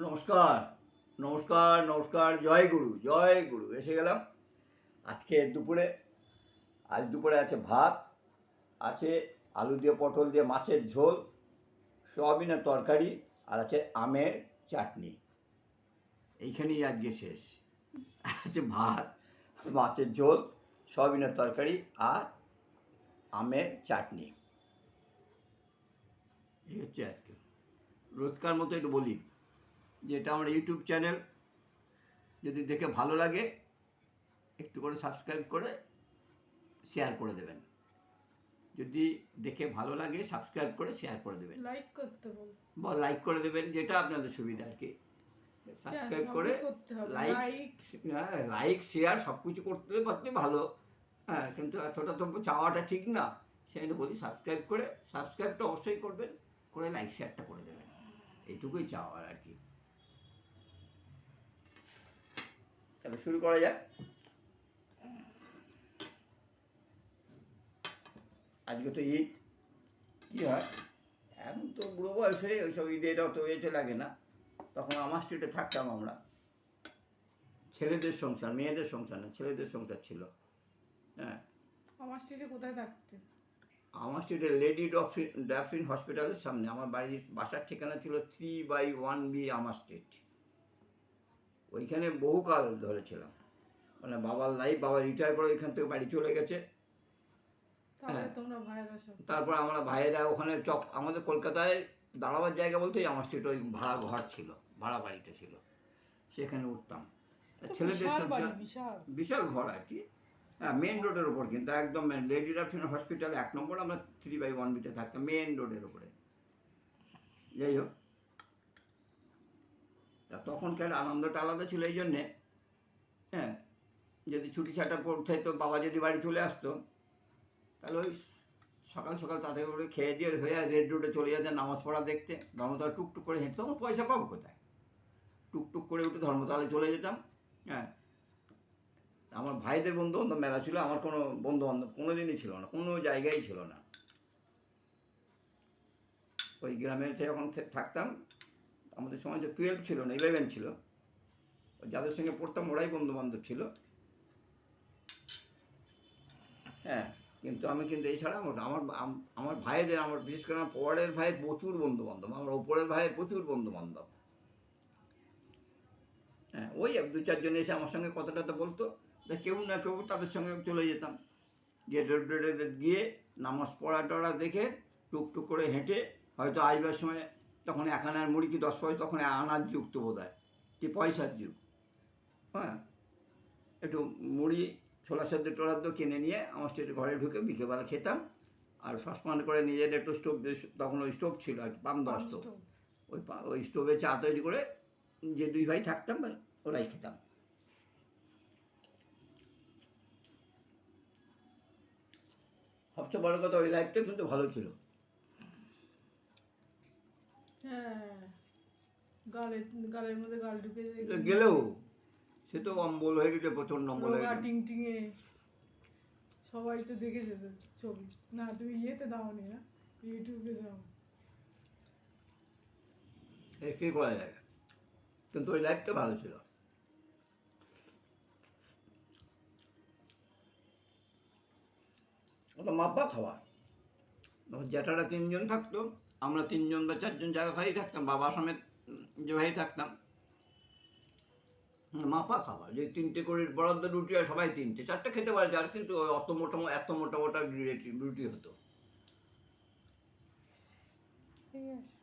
নমস্কার নমস্কার নমস্কার, জয় গুরু জয় গুরু। এসে গেলাম আজকে দুপুরে। আজ দুপুরে আছে ভাত, আছে আলু দিয়ে পটল দিয়ে মাছের ঝোল সয়াবিনের তরকারি, আর আছে আমের চাটনি। এইখানেই আজকে শেষ। আছে ভাত, মাছের ঝোল সয়াবিনের তরকারি, আর আমের চাটনি। এই হচ্ছে আজকে। রোজকার মতো একটু বলি। যে এটা আমার ইউটিউব চ্যানেল। যদি দেখে ভালো লাগে একটু করে সাবস্ক্রাইব করে শেয়ার করে দেবেন। যদি দেখে ভালো লাগে সাবস্ক্রাইব করে শেয়ার করে দেবেন। লাইক করতে বল। বা লাইক করে দেবেন যেটা আপনাদের সুবিধা আর কি। সাবস্ক্রাইব করে লাইক হ্যাঁ লাইক শেয়ার সব কিছু করতে পারতে ভালো। হ্যাঁ কিন্তু এতটা তো চাওয়াটা ঠিক না। সেই জন্য বলি সাবস্ক্রাইব করে সাবস্ক্রাইবটা অবশ্যই করবেন করে লাইক শেয়ারটা করে দেবেন। এইটুকুই চাওয়ার আর কি। তাহলে শুরু করা যাক। আজকে তো ঈদ। কী হয়? এখন তো বুড়ো বয়সে ওইসব ঈদের অত এতে লাগে না। তখন আমার স্ট্রিটে থাকতাম আমরা। ছেলেদের সংসার মেয়েদের সংসার না ছেলেদের সংসার ছিল। হ্যাঁ। আমার স্ট্রিটে কোথায় থাকতে? আমার স্ট্রিটে লেডি ডফিন ড্যাফিন হসপিটালের সামনে। আমার বাড়ির বাসার ঠিকানা ছিল থ্রি বাই ওয়ান বি আমার স্ট্রিট ওইখানে বহুকাল ধরে ছিলাম। মানে বাবার লাইফ বাবা রিটায়ার করে ওইখান থেকে বাড়ি চলে গেছে। হ্যাঁ। তারপর আমরা ভাইয়েরা ওখানে চক আমাদের কলকাতায় দাঁড়াবার জায়গা বলতেই আমার স্ট্রিট ওই ভাড়া ঘর ছিল ভাড়া বাড়িতে ছিল। সেখানে উঠতাম। ছেলেদের বিশাল ঘর আর কি। হ্যাঁ মেন রোডের ওপর কিন্তু একদম লেডি রাফিন হসপিটাল এক নম্বর আমরা থ্রি বাই ওয়ান বিতে থাকতাম মেন রোডের ওপরে যাই হোক। তখনকার আনন্দটা আলাদা ছিল এই জন্যে হ্যাঁ যদি ছুটি ছাটা পড়তে তো বাবা যদি বাড়ি চলে আসতো, তাহলে ওই সকাল সকাল তাদের করে খেয়ে দিয়ে হয়ে রেড রোডে চলে যেতেন নামাজ পড়া দেখতে, ধর্মতলা টুকটুক করে হেঁটে, তখন পয়সা পাবো কোথায়? টুকটুক করে উঠে ধর্মতলায় চলে যেতাম হ্যাঁ। আমার ভাইদের বন্ধু বান্ধব মেলা ছিল, আমার কোনো বন্ধু বান্ধব কোনো দিনই ছিল না, কোনো জায়গায় ছিল না। ওই গ্রামেতে যখন থাকতাম আমাদের সময় যে টুয়েলভ ছিল না ইলেভেন ছিল। যাদের সঙ্গে পড়তাম ওরাই বন্ধু বান্ধব ছিল। হ্যাঁ কিন্তু আমি কিন্তু এছাড়া আমার আমার আমার ভাইদের, আমার বিশেষ করে আমার পরের ভাইয়ের প্রচুর বন্ধু বান্ধব আমার ওপরের ভাইয়ের প্রচুর বন্ধু বান্ধব হ্যাঁ ওই এক, দু, চারজন এসে আমার সঙ্গে কথাটা তো বলতো কেউ না কেউ তাদের সঙ্গে চলে যেতাম। গিয়ে গিয়ে নামাজ পড়া টড়া দেখে টুকটুক করে হেঁটে হয়তো আসবার সময় তখন এক আনার মুড়ি কি দশ পয়সা? তখন আনার যুগ তো বোধ হয়। কি পয়সার যুগ? হ্যাঁ। একটু মুড়ি ছোলা সেদ্ধ টোলাদ্দ কিনে নিয়ে আমার সেটা ঘরে ঢুকে বিকেলবেলা খেতাম। আর সসপান করে নিজের একটু স্টোভ তখন ওই স্টোভ ছিল আর পাম দশ স্টোভ। ওই ওই স্টোভে চা তৈরি করে যে দুই ভাই থাকতাম ওরাই খেতাম। সবচেয়ে বড় কথা ওই লাইফটা কিন্তু ভালো ছিল হ্যাঁ গালে গালের মধ্যে গাল ঢুকে যায় গেলেও সে তো অম্বল হয়ে গেছে প্রচণ্ড অম্বল হয়ে গেছে। সবাই তো দেখেছে তো ছবি। না তুমি ইয়েতে দাওনি না ইউটিউবে দাও কী করা যায়? কিন্তু ওই লাইফটা ভালো ছিল। ওটা মাপা খাওয়া। জ্যাঠারা তিনজন থাকতো। আমরা তিনজন বা চারজন জায়গা ভাই থাকতাম, বাবা সমেত যে ভাই থাকতাম মাপা খাবার যে তিনটে করে বরাদ্দ রুটি হয় সবাই তিনটে, চারটে খেতে পারে যার, কিন্তু অত মোটা এত মোটা মোটা রুটি রুটি হতো। ঠিক আছে।